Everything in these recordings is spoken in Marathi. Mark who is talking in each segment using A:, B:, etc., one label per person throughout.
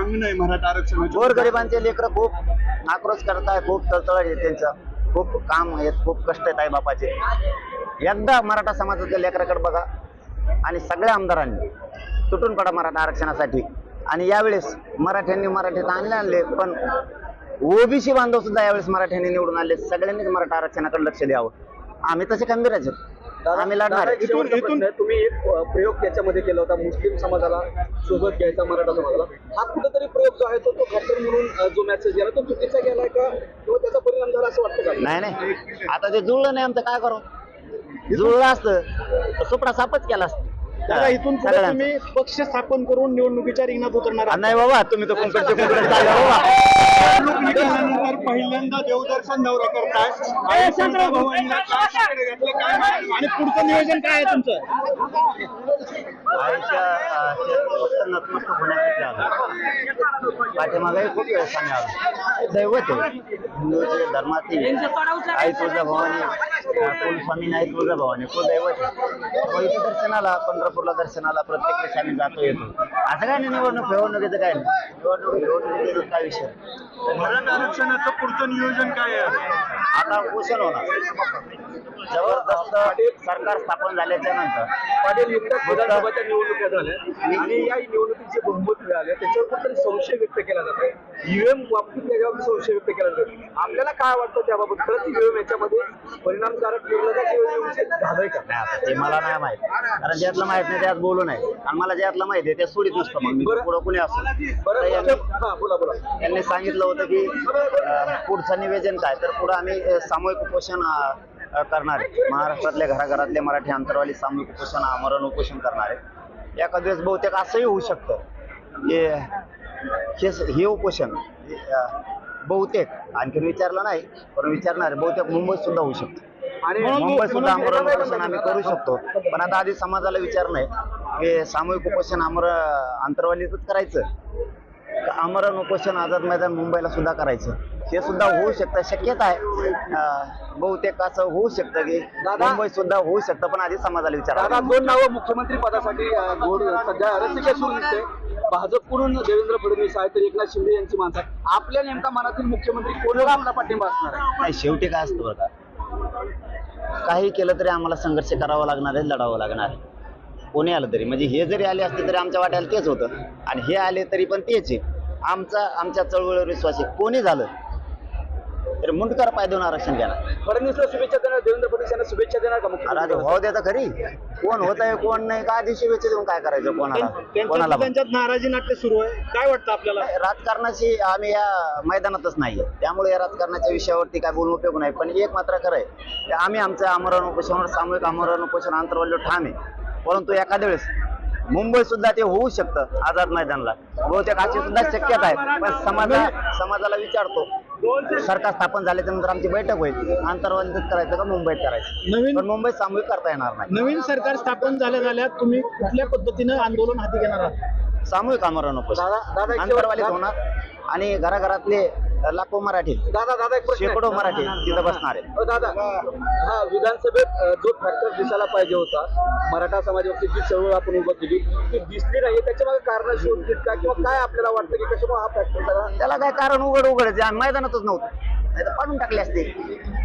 A: मागणं आहे मराठा आरक्षणाची
B: गोरगरिबांचे लेकरं खूप आक्रोश करत आहे खूप तळतळ आहे त्यांचं. खूप काम आहेत खूप कष्ट आहेत आई बापाचे एकदा मराठा समाजाच्या लेकराकडे बघा आणि सगळ्या आमदारांनी तुटून पडा मराठा आरक्षणासाठी. आणि यावेळेस मराठ्यांनी मराठीत आणले आणले पण ओबीसी बांधव सुद्धा यावेळेस मराठ्यांनी निवडून आले सगळ्यांनीच मराठा आरक्षणाकडे लक्ष द्यावं. आम्ही तसे खंबीरच आहेत. आम्ही लढणार आहे.
C: इथून इथून तुम्ही एक अ, प्रयोग त्याच्यामध्ये केला होता. मुस्लिम समाजाला सोबत घ्यायचा मराठा समाजाला. हा कुठेतरी प्रयोग जो आहे तो तो खातर म्हणून अ, जो मेसेज गेला तो चुकीचा गेलाय का? किंवा त्याचा परिणाम झाला असं वाटतं का?
B: नाही नाही. आता ते जुळलं नाही आमचं काय करू? जुळलं असतं. तर सुपडा सापच केला असतं.
A: दादा इथून पुढे
B: सगळ्यांचं.
A: तुम्ही पक्ष स्थापन करून निवडणुकीच्या रिंगणात उतरणार आहात.
B: नाही बाबा तुम्ही तो कुंकडचे कुंकड चालले बाबा
A: निवडणूक निकालानंतर पहिल्यांदा देवदर्शन दौरा करताय. आणि काय घातले, काय पुढचं नियोजन काय आहे तुमचं?
B: आईच्या अ, चरणी फक्त नतमस्तक होण्यासाठी आलो. पाठीमागे खूप वेळेस आम्ही आलो. दैवत आहे. हिंदूचे धर्मातील आई तुळजा भवानी कुलस्वामी नाही तुळजा भवानी कुलदैवत आहे? इथे दर्शनाला पंढरपूरला दर्शनाला प्रत्येक वेळेस आम्ही जातो येतो. असं काय नाही निवडणूक निवडणुकीचं काय नाही. निवडणूक निवडणुकीचं काय विषय?
A: मराठा आरक्षणाचं पुढचं नियोजन काय आहे?
B: आता उपोषण होणार. जबरदस्त सरकार स्थापन झाल्याच्यानंतर
C: पाटील नुकत्याच विधानसभाच्या निवडणुका झाल्या आणि या निवडणुकीचे बहुमत मिळाले. त्याच्यावर कुठेतरी संशय व्यक्त केला जातो ईव्हीएम बाबतीत त्याच्यावर संशय व्यक्त केला जातो आपल्याला काय वाटतं त्याबाबत? खरंच ईव्हीएम याच्यामध्ये परिणामकारक ठरलं का किंवा EVM झालंय का?
B: नाही आता ते मला नाही माहीत. कारण ज्यातलं माहीत नाही त्यात बोलू नये. आणि मला ज्यातलं माहीत आहे ते सोडीत नसतं मग. मी. पुढं कुणी असो.
C: बरं हा बोला बोला.
B: यांनी सांगितलं होतं की पुढचं निवेदन काय? तर पुढं आम्ही सामूहिक उपोषण करणार. आहे महाराष्ट्रातल्या घराघरातले मराठी अंतरवाली सामूहिक उपोषण आमरण उपोषण करणार. आहे एखाद वेळेस बहुतेक असंही होऊ शकतं की हे हे उपोषण बहुतेक आणखीन विचारलं नाही पण विचारणार. बहुतेक मुंबईत सुद्धा होऊ शकतं.
C: आणि
B: मुंबईत सुद्धा आमरण उपोषण आम्ही करू शकतो. पण आता आधी समाजाला विचारणं आहे की सामूहिक उपोषण आमर अंतरवालीतच करायचं. आमरण उपोषण आझाद मैदान मुंबईला सुद्धा करायचं. हे सुद्धा होऊ शकतं. शक्यता आहे. बहुतेक असं होऊ शकतं की मुंबईत सुद्धा होऊ शकतं पण आधी समाजाला विचारा
C: दोन नावं मुख्यमंत्री पदासाठी सध्या रसिका सुरू दिसते भाजपकडून देवेंद्र फडणवीस आहे तर एकनाथ शिंदे यांची माणसं. आपल्या नेमका मनातील मुख्यमंत्री कोणाला आपला पाठिंबा असणार आहे.
B: नाही शेवटी काय असतं बघा काही केलं तरी आम्हाला संघर्ष करावा लागणार आहे लढावं लागणार आहे. कोणी आलं तरी. म्हणजे हे जरी आले असते तरी आमच्या वाट्याला तेच होतं. आणि हे आले तरी पण तेच आहे. आमचा आमच्या चळवळीवर विश्वास आहे. कोणी झालं तरी मुंडकर पाय देऊन आरक्षण घ्या
C: फडणवीसला शुभेच्छा देणार देवेंद्र फडणवीस यांना शुभेच्छा देणार का
B: अरे
C: मुख्यमंत्री
B: भाव देता खरी. कोण होत आहे कोण नाही का आधी शुभेच्छा देऊन काय करायचं कोणाला?
A: त्यांच्यात
B: कोणाला.
A: त्यांच्यात नाराजी नाट्य सुरू आहे. काय वाटतं आपल्याला?
B: राजकारणाची आम्ही या मैदानातच नाहीये. त्यामुळे या राजकारणाच्या विषयावरती काय बोलून उपयोग नाही. पण एक मात्र खरं आहे. की आम्ही आमचं आमरण उपोषणावर सामूहिक आमरण उपोषण आंतरवल्य ठाम आहे. परंतु एखाद्या वेळेस मुंबई सुद्धा ते होऊ शकतं आझाद मैदानला. बहुतेक अशी सुद्धा शक्यता आहे. पण समाजा समाजाला विचारतो. सरकार स्थापन झाल्याच्यानंतर आमची बैठक होईल. आंतरवालीतच करायचं का मुंबईत करायचं?
A: नवीन
B: पण मुंबईत सामूहिक करता येणार नाही.
A: नवीन सरकार स्थापन झाल्या झाल्या तुम्ही कुठल्या पद्धतीनं आंदोलन हाती घेणार आहात?
B: सामूहिक आमरण होणार. आणि घराघरातले लाखो मराठी
C: दादा दादा एक प्रश्न आहे.
B: शेकडो मराठी तिथं बसणार आहे
C: अ, दादा हा विधानसभेत अ, जो फॅक्टर दिसायला पाहिजे होता मराठा समाजावरती जी चळवळ आपण उभं केली ती दिसली नाही. त्याच्यामागे कारण शोधतील का किंवा काय आपल्याला वाटतं की कशामुळे हा फॅक्टर सगळा
B: त्याला काय कारण उघड उघड आहे. मैदानातच नव्हतं. नाही तर पाडून टाकले असते.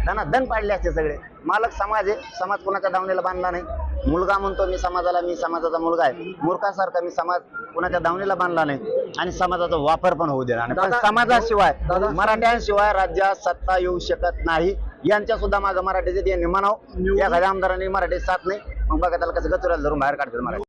B: त्यांना दन पाडले असते सगळे. मालक समाज आहे. समाज कोणाच्या दावणीला बांधला नाही. मुलगा म्हणतो मी समाजाला मी समाजाचा मुलगा आहे. मूर्खासारखा मी समाज कोणाच्या दावणीला बांधला नाही आणि समाजाचा वापर पण होऊ देणार नाही पण समाजाशिवाय मराठ्यांशिवाय राज्यात सत्ता येऊ शकत नाही. यांच्या सुद्धा माझं मराठीचे यांनी म्हणावं एखाद्या आमदारांनी मराठी साथ नाही. मग बघा त्याला कसं गचुराला धरून बाहेर काढतात मराठी.